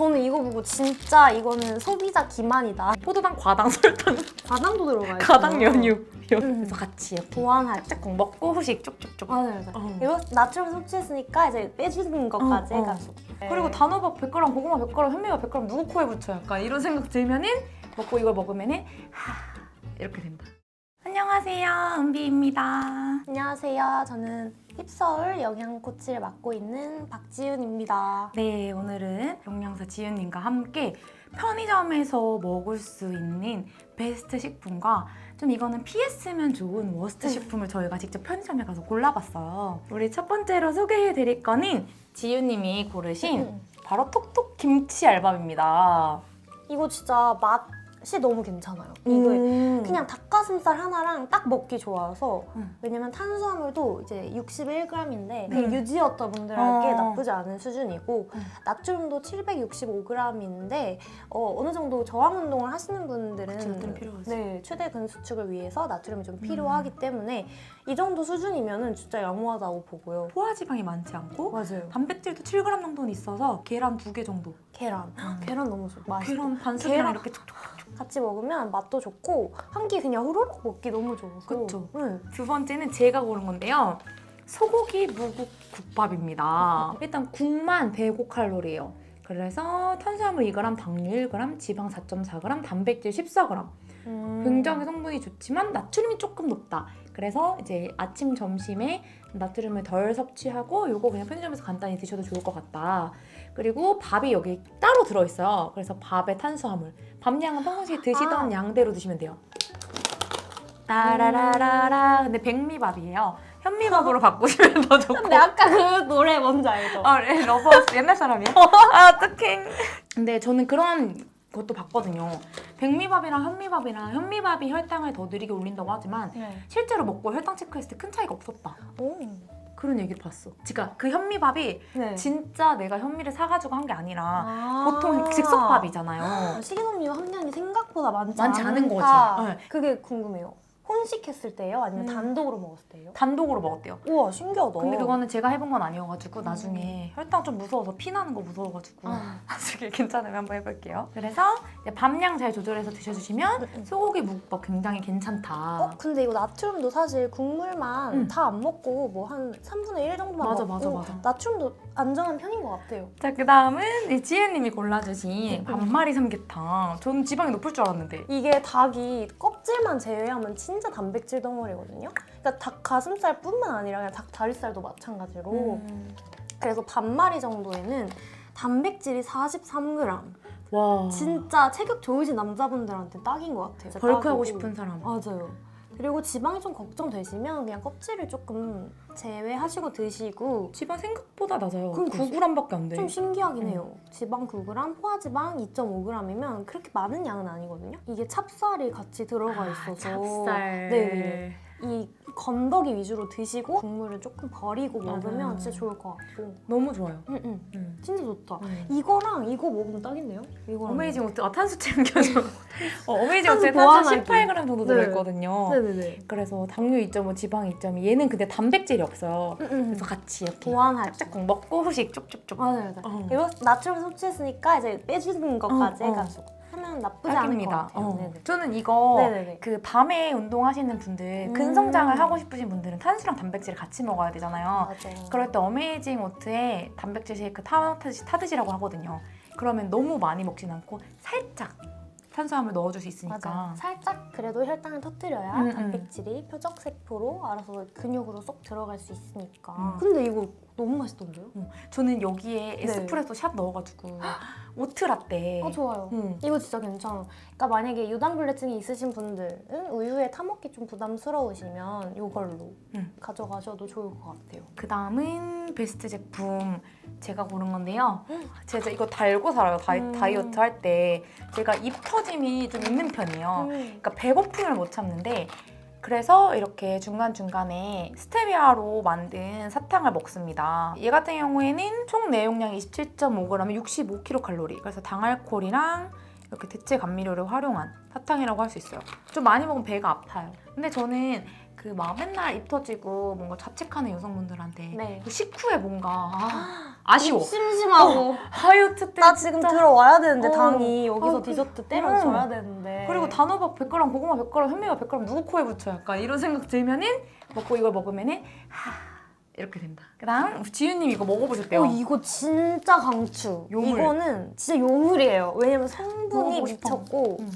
저는 이거 보고 진짜 이거는 소비자 기만이다. 포도당, 과당, 설탕, 과당도 들어가요. 가당 연유 음. 그래서 같이 이렇게 보완할 때. 짝꿍 먹고 후식 쪽쪽쪽. 맞아요, 맞아요. 어. 이거 나트륨 섭취했으니까 이제 빼주는 것까지 어, 어. 해가지고. 그리고 단호박 100g, 고구마 100g, 현미밥 100g 누구 코에 붙여? 약간 이런 생각 들면은 먹고 이걸 먹으면은 하 이렇게 된다. 안녕하세요, 은비입니다. 안녕하세요. 저는 힙서울 영양 코치를 맡고 있는 박지윤입니다. 네, 오늘은 영양사 지윤님과 함께 편의점에서 먹을 수 있는 베스트 식품과 좀 이거는 피했으면 좋은 워스트 음. 식품을 저희가 직접 편의점에 가서 골라봤어요. 우리 첫 번째로 소개해드릴 거는 지윤님이 고르신 음. 바로 톡톡 김치 알밥입니다. 이거 진짜 맛 이 너무 괜찮아요. 이거 음. 그냥 닭가슴살 하나랑 딱 먹기 좋아서 음. 왜냐면 탄수화물도 이제 61g인데 음. 되게 유지어터 분들에게 어. 나쁘지 않은 수준이고 음. 나트륨도 765g인데 어, 어느 정도 저항 운동을 하시는 분들은 그치, 나트륨 필요하지. 네 최대 근 수축을 위해서 나트륨이 좀 음. 필요하기 때문에 이 정도 수준이면은 진짜 양호하다고 보고요. 포화지방이 많지 않고 맞아요. 단백질도 7g 정도는 있어서 계란 두 개 정도. 계란 음. 계란 너무 좋아. 맛있어. 계란 반숙이랑 계란. 이렇게 촉촉. 같이 먹으면 맛도 좋고 한 끼 그냥 후루룩 먹기 너무 좋아서. 그쵸. 응. 두 번째는 제가 고른 건데요. 소고기 무국 국밥입니다. 일단 국만 105칼로리예요. 그래서 탄수화물 2g, 당류 1g, 지방 4.4g, 단백질 14g. 음. 굉장히 성분이 좋지만 나트륨이 조금 높다. 그래서 이제 아침, 점심에 나트륨을 덜 섭취하고 요거 그냥 편의점에서 간단히 드셔도 좋을 것 같다. 그리고 밥이 여기 따로 들어있어요. 그래서 밥에 탄수화물. 밥량은 평상시에 드시던 아. 양대로 드시면 돼요. 따라라라라. 근데 백미밥이에요. 현미밥으로 바꾸시면 더 좋고. 근데 아까 그 노래 뭔지 알죠? 아, 네, 러버스 옛날 사람이야? 아, 어떡해. 근데 저는 그런 것도 봤거든요. 백미밥이랑 현미밥이랑 현미밥이 혈당을 더 느리게 올린다고 하지만 네. 실제로 먹고 혈당 체크했을 때 큰 차이가 없었다. 오. 그런 얘기를 봤어. 그러니까 그 현미밥이 네. 진짜 내가 현미를 사가지고 한 게 아니라 아. 보통 즉석밥이잖아요. 식이섬유 함량이 생각보다 많지, 많지 않은 거지. 네. 그게 궁금해요. 혼식했을 때예요? 아니면 음. 단독으로 먹었을 때예요? 단독으로 먹었대요. 우와 신기하다. 근데 그거는 제가 해본 건 아니어가지고 나중에 혈당 좀 무서워서 피 나는 거 무서워가지고 음. 아. 나중에 괜찮으면 한번 해볼게요. 그래서 이제 밥량 잘 조절해서 드셔주시면 음. 소고기 묵밥 굉장히 괜찮다. 어 근데 이거 나트륨도 사실 국물만 음. 다 안 먹고 뭐 한 3분의 1 정도만 맞아, 먹고 맞아, 맞아. 나트륨도 안정한 편인 것 같아요. 자, 그 다음은 지혜님이 골라주신 음. 반마리 삼계탕. 저는 지방이 높을 줄 알았는데. 이게 닭이 껍질만 제외하면 진짜 단백질 덩어리거든요. 그러니까 닭 가슴살뿐만 아니라 그냥 닭 다리살도 마찬가지로 음. 그래서 반마리 정도에는 단백질이 43g. 와. 진짜 체격 좋으신 남자분들한테 딱인 것 같아요. 벌크하고 딱이고. 싶은 사람. 맞아요. 그리고 지방이 좀 걱정되시면 그냥 껍질을 조금 제외하시고 드시고 지방 생각보다 낮아요. 그럼 9g밖에 안 돼. 좀 신기하긴 음. 해요. 지방 9g, 포화지방 2.5g이면 그렇게 많은 양은 아니거든요. 이게 찹쌀이 같이 들어가 있어서 찹쌀. 네. 이 건더기 위주로 드시고 국물을 조금 버리고 먹으면 맞아요. 진짜 좋을 것 같고 너무 좋아요. 응, 응. 음. 진짜 좋다. 음. 이거랑 이거 먹으면 딱인데요? 이거랑 어메이징 오트, 아 탄수 챙겨줘. 어, 어메이징 오트에 탄수 보완하기. 18g 정도 네. 들어있거든요. 네네네. 그래서 당류 2.5, 지방 2.2. 얘는 근데 단백질이 없어요. 응, 응. 그래서 같이 이렇게 보완할 때. 짝꿍 먹고 후식 쪽쪽쪽. 맞아요, 맞아요. 어. 이거 나트륨 섭취했으니까 이제 빼주는 것까지 어, 어. 해가지고 하면 나쁘지 않을 것. 같아요. 어. 네네. 저는 이거 네네네. 그 밤에 운동하시는 분들, 음. 근성장을 하고 싶으신 분들은 탄수랑 단백질을 같이 먹어야 되잖아요. 맞아. 그럴 때 어메이징 오트에 단백질 쉐이크 타, 타듯이, 타듯이라고 하거든요. 그러면 너무 많이 먹진 않고 살짝 탄수화물 넣어줄 수 있으니까. 맞아. 살짝 그래도 혈당을 터뜨려야 음, 음. 단백질이 표적 세포로 알아서 근육으로 쏙 들어갈 수 있으니까. 음. 근데 이거 너무 맛있던데요? 저는 여기에 네. 에스프레소 샷 넣어가지고 오트 라떼. 어 좋아요. 음. 이거 진짜 괜찮아. 그러니까 만약에 유당불내증이 있으신 분들은 우유에 타먹기 좀 부담스러우시면 이걸로 음. 가져가셔도 좋을 것 같아요. 그 다음은 베스트 제품 제가 고른 건데요. 제가 이거 달고 살아요. 다이, 음. 다이어트 할 때 제가 입 터짐이 좀 있는 편이에요. 음. 그러니까 배고픔을 못 참는데 그래서 이렇게 중간중간에 스테비아로 만든 사탕을 먹습니다. 얘 같은 경우에는 총 내용량이 27.5g에 65kcal 그래서 당알코올이랑 이렇게 대체 감미료를 활용한 사탕이라고 할 수 있어요. 좀 많이 먹으면 배가 아파요. 근데 저는 그 막 맨날 입 터지고 뭔가 자책하는 여성분들한테 네. 그 식후에 뭔가 아, 아쉬워. 심심하고 다이어트 때 나 지금 진짜. 들어와야 되는데 어. 당이 여기서 아, 그- 디저트 때려줘야 어. 되는데 그리고 단호박 100g, 고구마 100g, 현미가 100g 누구 코에 붙여? 약간 이런 생각 들면은 먹고 이걸 먹으면은 하 이렇게 된다. 그다음 지윤님 이거 먹어보셨대요. 어, 이거 진짜 강추. 요물. 이거는 진짜 요물이에요. 왜냐면 성분이 먹어보고 싶어. 미쳤고 응.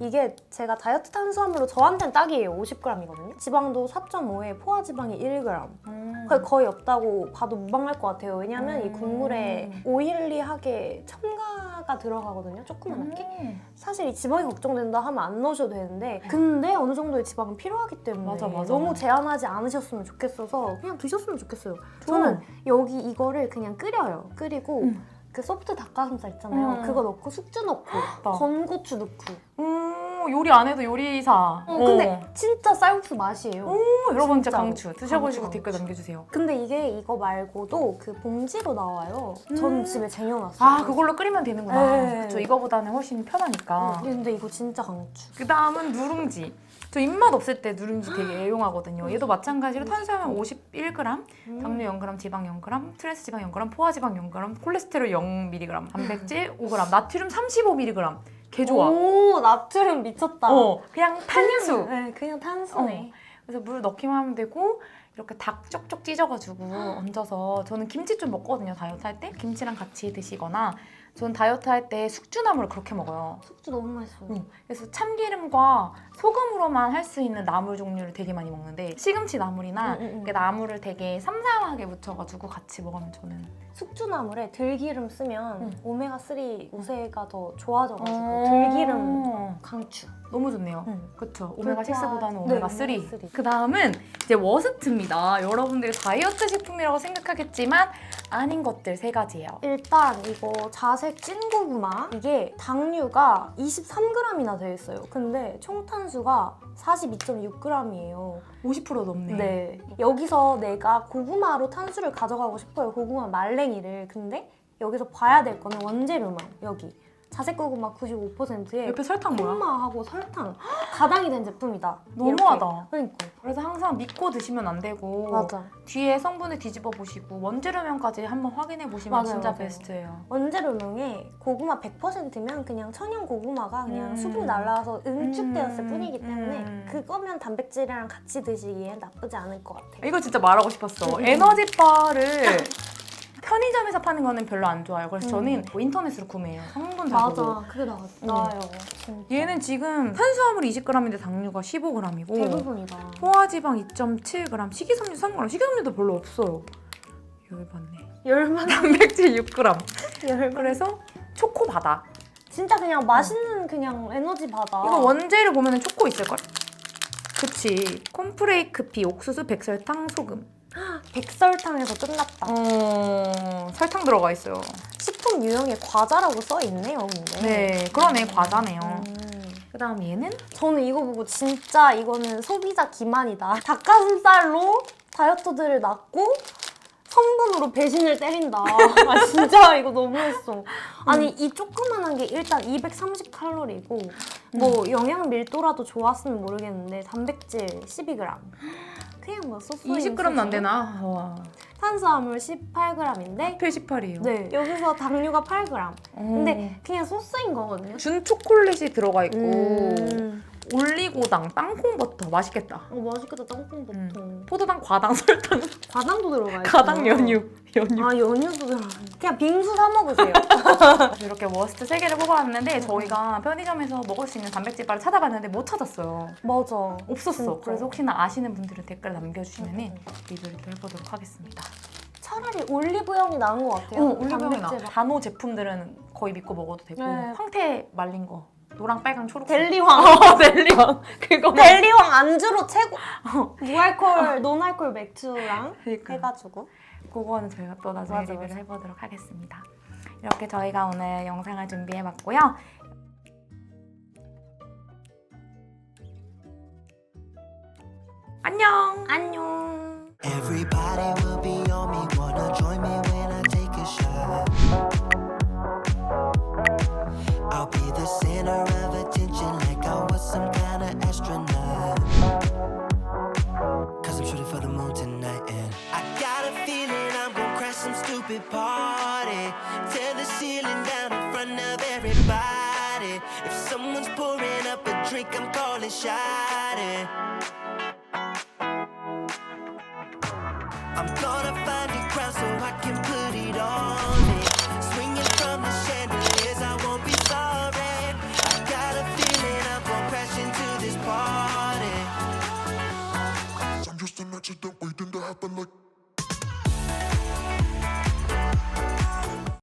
이게 제가 다이어트 탄수화물로 저한테는 딱이에요. 50g이거든요. 지방도 4.5에 포화 지방이 1g. 음. 거의, 거의 없다고 봐도 무방할 것 같아요. 왜냐면 이 음. 국물에 오일리하게 첨가가 들어가거든요. 조그맣게. 음. 사실 이 지방이 걱정된다 하면 안 넣으셔도 되는데 근데 어느 정도의 지방은 필요하기 때문에 맞아, 맞아. 너무 제한하지 않으셨으면 좋겠어서 그냥 드셨으면 좋겠어요. 저는 여기 이거를 그냥 끓여요. 끓이고 음. 그 소프트 닭가슴살 있잖아요. 음. 그거 넣고 숙주 넣고 나. 건고추 넣고. 오, 요리 안 해도 요리사. 어, 근데 진짜 쌀국수 맛이에요. 오, 여러분 진짜. 강추. 드셔보시고 강추, 댓글 강추. 남겨주세요. 근데 이게 이거 말고도 그 봉지로 나와요. 전 음. 집에 쟁여놨어요. 아, 그걸로 끓이면 되는구나. 네. 그쵸, 이거보다는 훨씬 편하니까. 어, 근데 이거 진짜 강추. 그 다음은 누룽지. 저 입맛 없을 때 누룽지 되게 애용하거든요. 얘도 마찬가지로 탄수화물 51g, 음. 당류 0g, 지방 0g, 트랜스 지방 0g, 포화 지방 0g, 콜레스테롤 0mg, 단백질 5g, 나트륨 35mg. 개 좋아. 오, 나트륨 미쳤다. 어, 그냥 탄수. 네, 그냥 탄수네. 그래서 물 넣기만 하면 되고 이렇게 닭 쪽쪽 찢어가지고 얹어서 저는 김치 좀 먹거든요 다이어트 할 때 김치랑 같이 드시거나 저는 다이어트 할 때 숙주나물을 그렇게 먹어요. 숙주 너무 맛있어요. 응. 그래서 참기름과 소금으로만 할 수 있는 나물 종류를 되게 많이 먹는데 시금치 나물이나 응, 응, 응. 나물을 되게 삼삼하게 묻혀가지고 같이 먹으면 저는 숙주나물에 들기름 쓰면 응. 오메가3 우세가 더 좋아져가지고 어. 들기름 강추. 너무 좋네요. 응. 그쵸. 오메가 불포화- 6보다는 네, 오메가 3. 오메가3. 그 다음은 이제 워스트입니다. 여러분들이 다이어트 식품이라고 생각하겠지만 아닌 것들 세 가지예요. 일단 이거 자색 찐고구마 이게 당류가 23g이나 되어 있어요. 근데 총 탄수가 42.6g이에요. 50% 넘네. 네. 여기서 내가 고구마로 탄수를 가져가고 싶어요. 고구마 말랭이를. 근데 여기서 봐야 될 거는 원재료만 여기. 자색 고구마 95%에 옆에 설탕 뭐야? 콩마하고 설탕 가당이 된 제품이다. 너무하다. 그러니까 그래서 항상 믿고 드시면 안 되고 맞아. 뒤에 성분을 뒤집어 보시고 원재료명까지 한번 확인해 보시면 맞아요, 진짜 맞아요. 베스트예요. 원재료명에 고구마 100%면 그냥 천연 고구마가 그냥 음. 수분이 날라와서 응축되었을 음. 뿐이기 때문에 음. 그거면 단백질이랑 같이 드시기엔 나쁘지 않을 것 같아요. 이거 진짜 말하고 싶었어. 음. 에너지바를 편의점에서 파는 거는 별로 안 좋아요. 그래서 음. 저는 뭐 인터넷으로 구매해요. 성분 다 보고. 맞아, 그게 나, 나요. 진짜. 얘는 지금 탄수화물이 20g인데 당류가 15g이고 대부분이다. 포화지방 2.7g, 식이섬유 3g, 식이섬유도 별로 없어요. 열받네. 열만 단백질 6g. 열만. 그래서 초코 바다. 진짜 그냥 맛있는 그냥 에너지 받아. 이거 원재료 보면은 초코 있을걸? 그치. 콘프레이크 피, 옥수수, 백설탕, 소금. 백설탕에서 끝났다. 어, 설탕 들어가 있어요. 식품 유형에 과자라고 써 있네요, 근데. 네, 그러네. 과자네요. 음. 그 다음 얘는? 저는 이거 보고 진짜 이거는 소비자 기만이다. 닭가슴살로 다이어트들을 낳고 성분으로 배신을 때린다. 아 진짜 이거 너무했어. 아니 이 조그만한 게 일단 230 칼로리고 뭐 영양 밀도라도 좋았으면 모르겠는데 단백질 12g. 그냥 뭐 소스 20g은 안 되나? 와. 탄수화물 18g인데 88이에요. 네 여기서 당류가 8g. 근데 그냥 소스인 거거든요. 준 초콜릿이 들어가 있고 음. 올리고당, 땅콩 버터 맛있겠다. 어 맛있겠다 땅콩 버터. 포도당, 과당, 설탕, 과당도 들어가 있어. 가당, 연유, 연유. 아 연유도 들어가. 그냥 빙수 사 먹으세요. 이렇게 워스트 세 개를 뽑아왔는데 저희가 편의점에서 먹을 수 있는 단백질 바를 찾아봤는데 못 찾았어요. 맞아. 없었어. 진짜. 그래서 혹시나 아시는 분들은 댓글 남겨주시면 리뷰를 또 해보도록 하겠습니다. 차라리 올리브영이 나은 것 같아요. 어, 올리브영이나. 단호 제품들은 거의 믿고 먹어도 되고 네. 황태 말린 거 노랑 빨강 초록 델리황. 어, 델리왕 그거 델리황 안주로 최고. 무알콜, 논알콜 맥주랑 그러니까 해가지고. 그거는 저희가 또 나중에 맞아, 리뷰를 맞아. 해보도록 하겠습니다. 이렇게 저희가 오늘 영상을 준비해봤고요. 안녕. 안녕. Everybody will be on me. Wanna join me when I take a shot? I'll be the center I'm. I'm gonna find a crowd so I can put it on it. Swinging from the chandeliers, I won't be sorry. I got a feeling I'm gonna crash into this party. I'm just an accident waiting to happen like